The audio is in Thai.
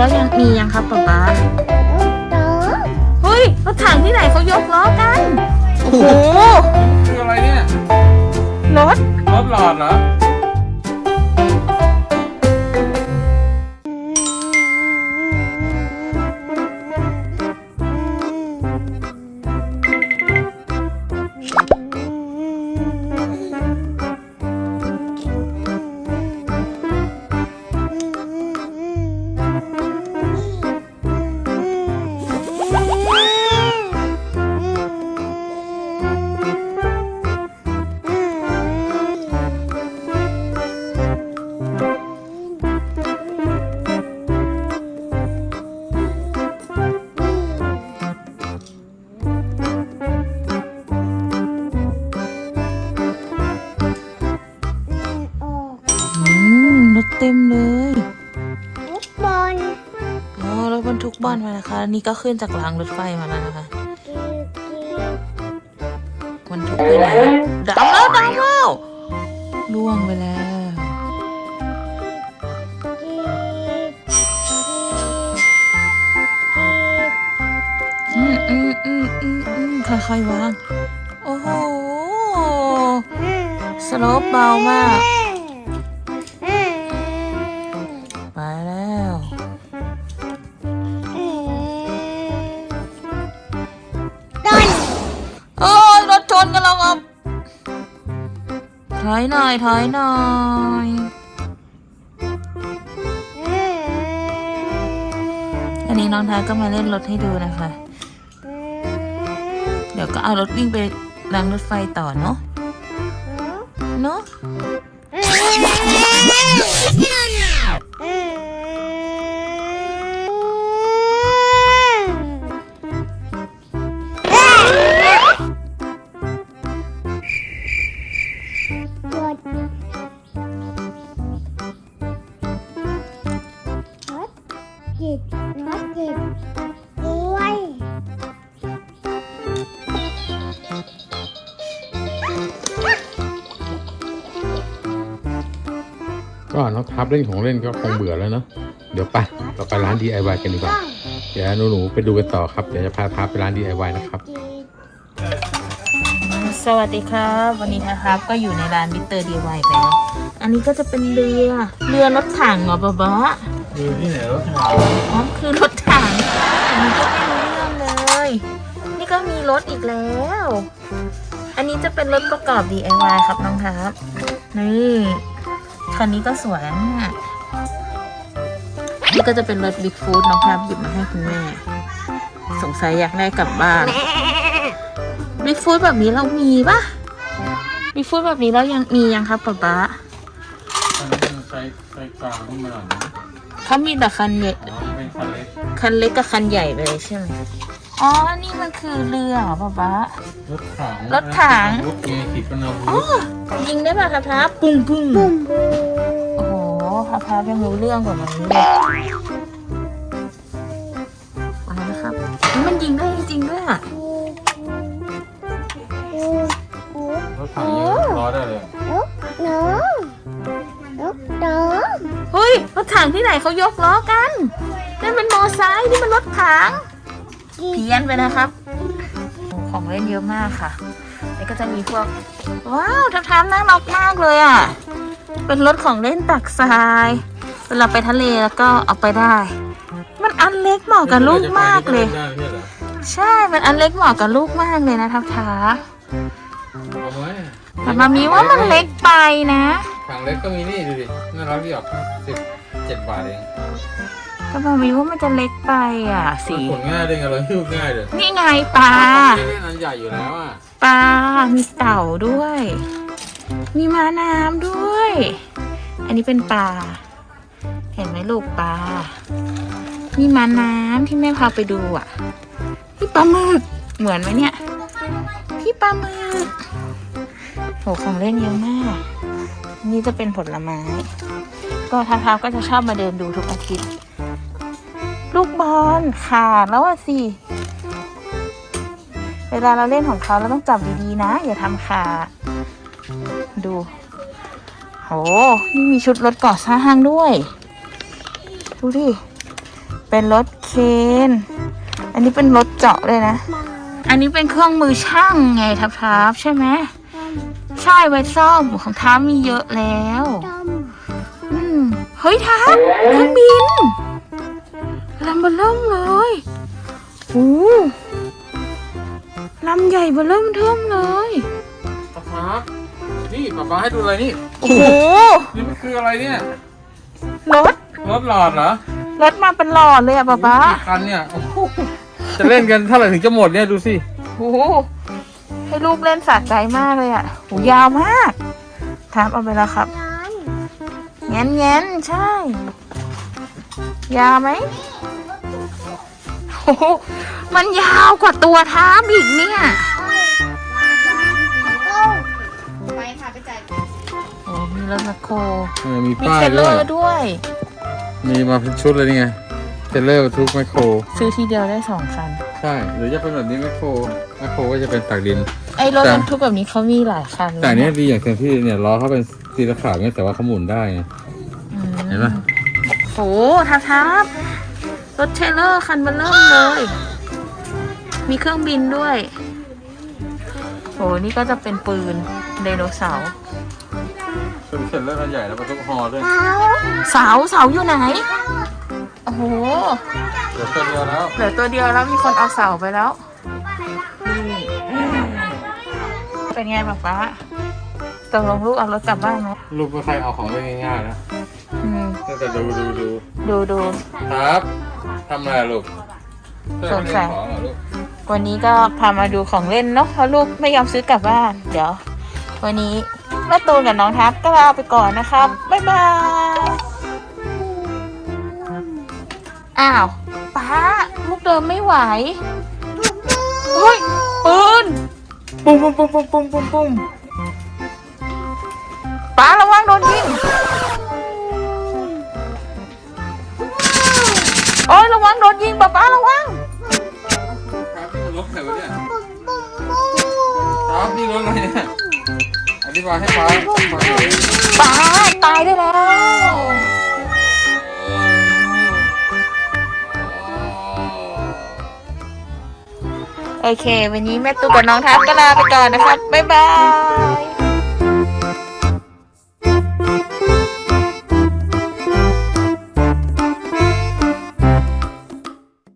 แล้วยังมียังครับป๊าป๊าโตเฮ้ยรถถังที่ไหนเขายกล้อกัน โอ้โห คืออะไรเนี่ย รถ รถหลอดเหรออ อลมานะคะ นี่ก็ขึ้นจากรางรถไฟมาแล้วนะคะกีกีบรรทุกไปไหนดำแล้วดำแล้วล่วงไปแล้ว อืมอืมอืมอืมอืมค่อยๆวาง โอ้โห สโลปเบามาก อยหน่อยถอยหน่อยอันนี้น้องทายก็มาเล่นรถให้ดูนะคะ เดี๋ยวก็เอารถวิ่งไปรางรถไฟต่อเนาะเนาะ ก็น้องทับเล่นของเล่นก็คงเบื่อแล้วเนาะเดี๋ยวไปเราไปร้าน DIY กันดีกว่า เดี๋ยวหนูๆไปดูกันต่อครับ เดี๋ยวจะพาทับไปร้าน DIY นะครับจิตสวัสดีครับ วันนี้นะครับก็อยู่ในร้านมิสเตอร์ดีไวไปแล้วอันนี้ก็จะเป็นเรือเรือรถถังเหรอบ๊าบ๊าดูที่ไหนรถถังอ๋อคือรถถังอันนี้ก็ไม่รู้เรื่องเลย นี่ก็มีรถอีกแล้วอั นนี้จะเป็นรถประกอบ DIY ครับน้องครับ นี่คันนี้ก็สวยนะเนี่ยนี่ก็จะเป็นรถบิ๊กฟูดน้องครับหยิบมาให้คุณแม่ สงสัยอยากได้กลับบ้านบิ๊กฟูดแบบนี้เรามีปะบิ๊กฟูดแบบนี้เรายังมียังครับป๊าป๊าใส่ใส่กลางขึ้นมาหน่อยนะเขามีแต่คันใหญ่อ๋อเป็นคันเล็กคันเล็กกับคันใหญ่ไปเลยใช่ไหม อ๋อ นี่มันคือเรือเหรอป๊าป๊า รถถังรถถัง รถเมล์ขีดปนาวุอ๋อ ธยิงได้ป่ะครับทับปุ้งปุ้งบุ้มโอ้โหครับทับยังรู้เรื่องกว่ามันเลยเอาละครับนี่มันยิงได้จริงๆด้วยอะบูบูรถถังยิงล้อได้เลยลูกน้องลูกน้องเฮ้ย รถถังที่ไหนเขายกล้อกันนั่นเป็นมอไซค์นี่มันรถถัง เพี้ยนไปนะครับโอ้ของเล่นเยอะมากค่ะแล้วก็จะมีพวก ว้าวทับทับน่ารักมากเลยอะ เป็นรถของเล่นตักทราย เวลาไปทะเลแล้วก็เอาไปได้ มันอันเล็กเหมาะกับลูกมากเลยได้ไม่ใช่เหรอใช่ มันอันเล็กเหมาะกับลูกมากเลยนะทับทับเอาไว้แต่มามีว่ามันเล็กไปนะถังเล็กก็มีนี่ดูดิน่ารักดีออกสิบเจ็ดบาทเอง ก็มามีว่ามันจะเล็กไปอะสีขนง่ายด้วยไงเราหิ้วง่ายเลยนี่ไงปลาไม่ได้นันใหญ่อยู่แล้วอะปลา มีเต่าด้วย มีม้าน้ำด้วย อันนี้เป็นปลา เห็นไหมลูกปลามีม้าน้ำที่แม่พาไปดูอะ พี่ปลาหมึก เหมือนไหมเนี่ย พี่ปลาหมึกโหของเล่นเยอะมาก นี่จะเป็นผลไม้ ก็ทาทาก็จะชอบมาเดินดูทุกอาทิตย์ ลูกบอลขาดแล้วอะสิเวลาเราเล่นของเขาเราต้องจับดีๆนะ อย่าทำขาดดูโหนี่มีชุดรถก่อสร้างด้วย ดูดิ เป็นรถเคน อันนี้เป็นรถเจาะเลยนะ อันนี้เป็นเครื่องมือช่างไงทับทับใช่ไหมใช่ไว้ซ่อมของท้ามีเยอะแล้ว อืม เฮ้ยทับเครื่องบินำเบอเริ่มเลยโอ้ลำใหญ่เบอเริ่มเทิมเลยครับนี่ป๊าป๊าให้ดูอะไรนี่ โอ้โห นี่มันคืออะไรเนี่ย รถ รถหลอดเหรอรถมาเป็นหลอดเลยอะป๊าป๊ากี่คันเนี่ยโอ้โหจะเล่นกันเท่าไหร่ถึงจะหมดเนี่ยดูสิ โอ้โหให้ลูกเล่นสะใจมากเลยอะโหยาวมากทับเอาไปแล้วครับร้านแง้นแง้นๆใช่ ยาวไหม โอ้โหมันยาวกว่าตัวท้ามอีกเนี่ยต้มโอ้มีรถแมคโครเออมีมีป้าเทยรลเลด้อวย ร์ด้วย มีมาเป็นชุดเลยนี่ไงเทรลเลอร์บรรทุกแมคโคร ซื้อทีเดียวได้สองคัน ใช่ หรือจะเป็นแบบนี้แมคโครแมคโครก็จะเป็นตักดิน ไอ้รถแต่ บรรทุกแบบนี้เขามีหลายคันเลยแต่อันเนี้ยดีอย่างเต็มที่เนี่ยล้อเขาเป็นสีขาวเนี่ยแต่ว่าเขาหมุนได้ไงอืมเห็นปะ โอ้ทับทับ รถเทรลเลอร์คันเบนเริ่มเลย มีเครื่องบินด้วยโอ้นี่ก็จะเป็นปืนไดโนเสาร์เป็นเทรลเลอร์คันใหญ่แล้วบรรทุกฮอด้วยเสาเสาอยู่ไหน โอ้โหเดี๋ยวตัวเดียวแล้วเหลือตัวเดียวแล้วมีคนเอาเสาไปแล้ว เป็นไงป๊าป๊าตกลงลูกเอารถกลับบ้านไหมลูกไม่ใครเอาของได้ง่ายๆนะอืมตั้งแต่ดูดูดูดูดู ครับ ทำอะไรอะลูกสงสัยเล่นของเหรอลูกวันนี้ก็พามาดูของเล่นเนาะเพราะลูกไม่ยอมซื้อกลับบ้านเดี๋ยว วันนี้แม่ตูนกับน้องทัพก็ลาไปก่อนนะครับบ๊ายบายอ้าวป้าลูกเดินไม่ไหวเฮ้ยปืนปุ้มปุ้มปุ้มปุ้มปุ้มปุ้มปุ้มป้าระวังโดนยิง โอ้ยระวังโดนยิงป้าป้าระวังครับนี่มันรถใครวะเนี่ยปุ้มปุ้มปุ้มครับนี่รถอะไรเนี่ยอธิบายให้ฟ้าฟังหน่อยป้าตายได้แล้ว โอเค วันนี้แม่ตุ๊กกับน้องทัพก็ลาไปก่อนนะครับ บ๊ายบาย